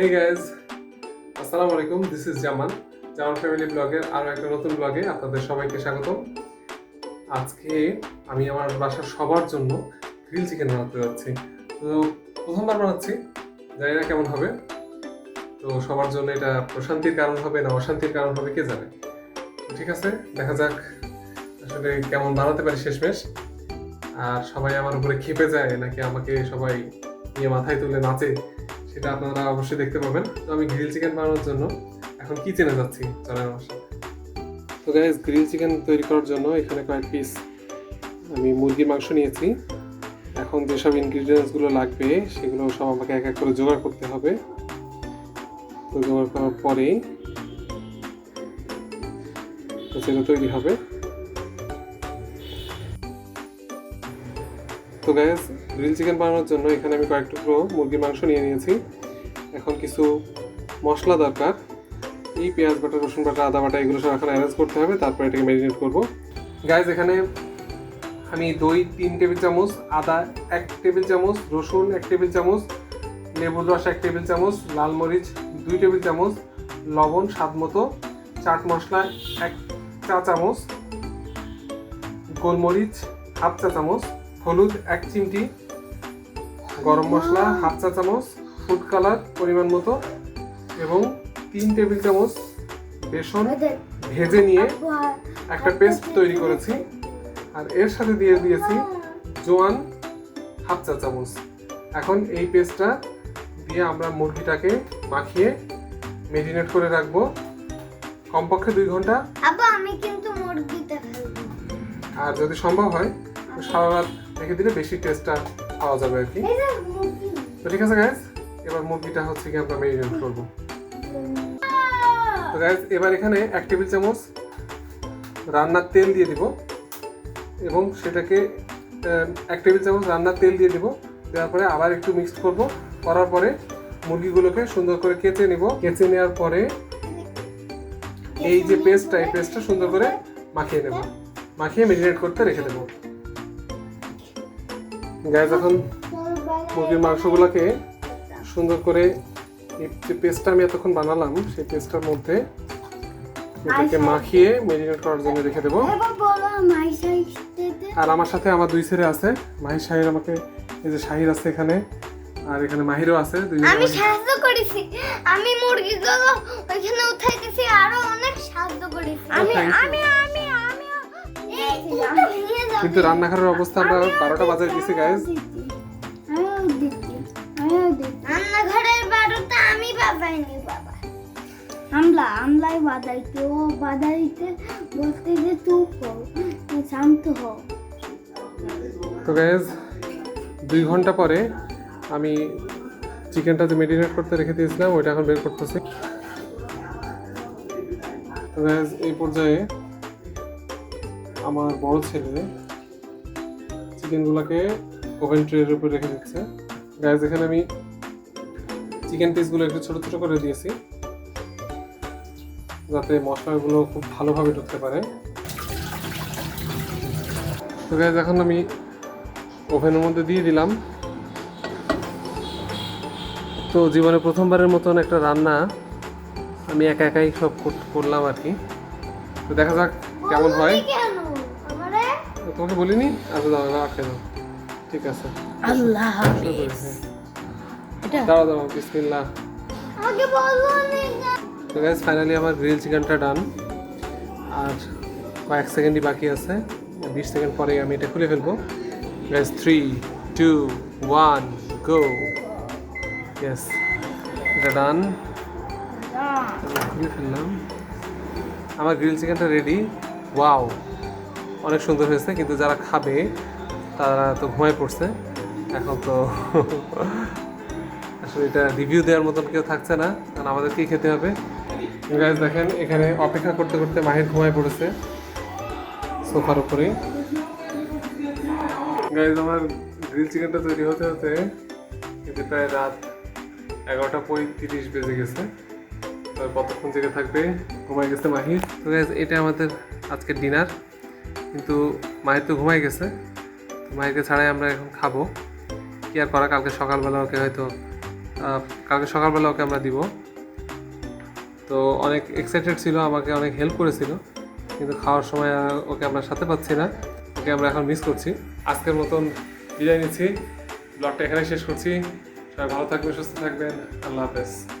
হেই guys আসসালামু আলাইকুম this is Zaman Zaman family ব্লগের আরও একটা নতুন ব্লগে আপনাদের সবাইকে স্বাগত আজকে আমি আমার বাসার সবার জন্য গ্রিল চিকেন বানাতে যাচ্ছি। তো প্রথমবার বানাচ্ছি, জানি না কেমন হবে। তো সবার জন্য এটা প্রশান্তির কারণ হবে না অশান্তির কারণ হবে, কে জানে। ঠিক আছে, দেখা যাক আসলে কেমন বানাতে পারি শেষমেশ। আর সবাই আমার উপরে খেপে যায়, নাকি আমাকে সবাই নিয়ে মাথায় তুলে নাচে? সেটা আপনারা অবশ্যই দেখতে পাবেন। তো আমি গ্রিল চিকেন বানানোর জন্য এখন কিচেনে যাচ্ছি চলেন আমার তো গাইজ গ্রিল চিকেন তৈরি করার জন্য এখানে কয়েক পিস আমি মুরগির মাংস নিয়েছি। এখন যেসব ইনগ্রিডিয়েন্টসগুলো লাগবে, সেগুলো সব আমাকে এক এক করে জোগাড় করতে হবে। তো জোগাড় করার পরেই সেটা তৈরি হবে। তো গ্যাস গ্রিল চিকেন বানানোর জন্য এখানে আমি কয়েক টুকরো মুরগির মাংস নিয়ে নিয়েছি। এখন কিছু মশলা দরকার। এই পেঁয়াজ বাটা, রসুন বাটা, আদা বাটা, এগুলো সব এখন অ্যারেঞ্জ করতে হবে, তারপর এটাকে ম্যারিনেট করব। গাইজ এখানে আমি দই তিন টেবিল চামচ, আদা এক টেবিল চামচ, রসুন এক টেবিল চামচ, লেবুর রস এক টেবিল চামচ, লাল মরিচ দুই টেবিল চামচ, লবণ স্বাদ মতো, চাট মশলা এক চা চামচ, গোলমরিচ হাফ চা চামচ, হলুদ এক চিমটি গরম মশলা হাফ চা চামচ ফুড কালার পরিমাণ মতো এবং তিন টেবিল চামচ বেসন ভেজে নিয়ে একটা পেস্ট তৈরি করেছি। আর এর সাথে দিয়ে দিয়েছি জোয়ান হাফ চা চামচ। এখন এই পেস্টটা দিয়ে আমরা মুরগিটাকে মাখিয়ে মেরিনেট করে রাখব। কমপক্ষে দুই ঘণ্টা। আমি কিন্তু মুরগিটা আর যদি সম্ভব হয় সারা রাত রেখে দিলে বেশি টেস্টটা পাওয়া যাবে আর কি। তো ঠিক আছে গাইজ এবার মুরগিটা হচ্ছে কি আমরা মেরিনেট করব। তো গাইজ এবার এখানে এক টেবিল চামচ রান্নার তেল দিয়ে দিব এবং সেটাকে এক টেবিল চামচ রান্নার তেল দিয়ে দিব। দেওয়ার পরে আবার একটু মিক্সড করব। করার পরে মুরগিগুলোকে সুন্দর করে কেচে নেব। কেচে নেওয়ার পরে এই যে পেস্টটা এই পেস্টটা সুন্দর করে মাখিয়ে নেব। মাখিয়ে মেরিনেট করতে রেখে দেবো। গাইজ এখন মুরগির মাংসগুলোকে সুন্দর করে যে পেস্টটা আমি এতক্ষণ বানালাম সেই পেস্টটার মধ্যে এটাকে মাখিয়ে মেরিনেট করার জন্য রেখে দেবো। আর আমার সাথে আমার দুই ছেলে আছে মাহির শাহির আমাকে এই যে শাহির আছে এখানে আর এখানে মাহিরও আছে আমি সাহায্য করেছি। আমি মুরগিগুলো ওইখানে উঠাইতেছি আরও অনেক সাহায্য করেছি. আমি আমি আমি কিন্তু রান্নাঘরের অবস্থা আমরা বারোটা বাজে দিছি গাইজ রান্নাঘরের বারোটা আমি বাবা। আমলা আমলাই বাদাইতে ও বাদাইতে বলতে যে হও শান্ত হও তো গাইজ দুই ঘণ্টা পরে আমি চিকেনটা যে মেরিনেট করতে রেখে দিয়েছিলাম ওইটা এখন বের করতেছি। তো গাইজ এই পর্যায়ে আমার বড় ছেলে চিকেনগুলোকে ওভেন ট্রের উপর রেখে দিচ্ছে। গাইজ এখানে আমি চিকেন পিসগুলো একটু ছোট ছোট করে দিয়েছি। যাতে মশলাগুলো খুব ভালোভাবে ঢুকতে পারে। তো গাইজ এখন আমি ওভেনের মধ্যে দিয়ে দিলাম। তো জীবনে প্রথমবারের মতন একটা রান্না আমি একা একাই সব করলাম আর কি। তো দেখা যাক কেমন হয়। তোমাকে বলিনি? আচ্ছা দাও দাও আটকে দাও ঠিক আছে। আল্লাহ করি, হ্যাঁ। এটা? দাঁড়াও দাঁড়াও বিসমিল্লাহ। আমাকে বলো না তো গাইজ ফাইনালি আমার গ্রিল চিকেনটা ডান আর কয়েক সেকেন্ডই বাকি আছে। বিশ সেকেন্ড পরে আমি এটা খুলে ফেলব। Guys three two one go yes এটা ডান খুলে ফেললাম। আমার গ্রিল চিকেনটা রেডি ওয়াও অনেক সুন্দর হয়েছে, কিন্তু যারা খাবে, তারা তো ঘুমায় পড়ছে। এখন তো আসলে এটা রিভিউ দেওয়ার মতন কেউ থাকছে না, কারণ আমাদেরকেই খেতে হবে? গাইজ দেখেন, এখানে অপেক্ষা করতে করতে মাহির ঘুমায় পড়েছে সোফার উপরে। গাইজ আমার গ্রিল চিকেনটা তৈরি হতে হতে এতে প্রায় রাত এগারোটা পঁয়ত্রিশ বেজে গেছে। কতক্ষণ জেগে থাকবে? ঘুমায় গেছে মাহির। তো গাইজ এটা আমাদের আজকের ডিনার কিন্তু মাহির তো ঘুমাই গেছে। তো মাহিরকে ছাড়াই আমরা এখন খাব। কি আর করা, কালকে সকালবেলা ওকে হয়তো কালকে সকালবেলা ওকে আমরা দিব। তো অনেক এক্সাইটেড ছিল, আমাকে অনেক হেল্প করেছিল। কিন্তু খাওয়ার সময় ওকে আমরা সাথে পাচ্ছি না। ওকে আমরা এখন মিস করছি। আজকের মতন বিদায় নিচ্ছি। ব্লগটা এখানে শেষ করছি। সবাই ভালো থাকবেন, সুস্থ থাকবেন। আল্লাহ হাফেজ।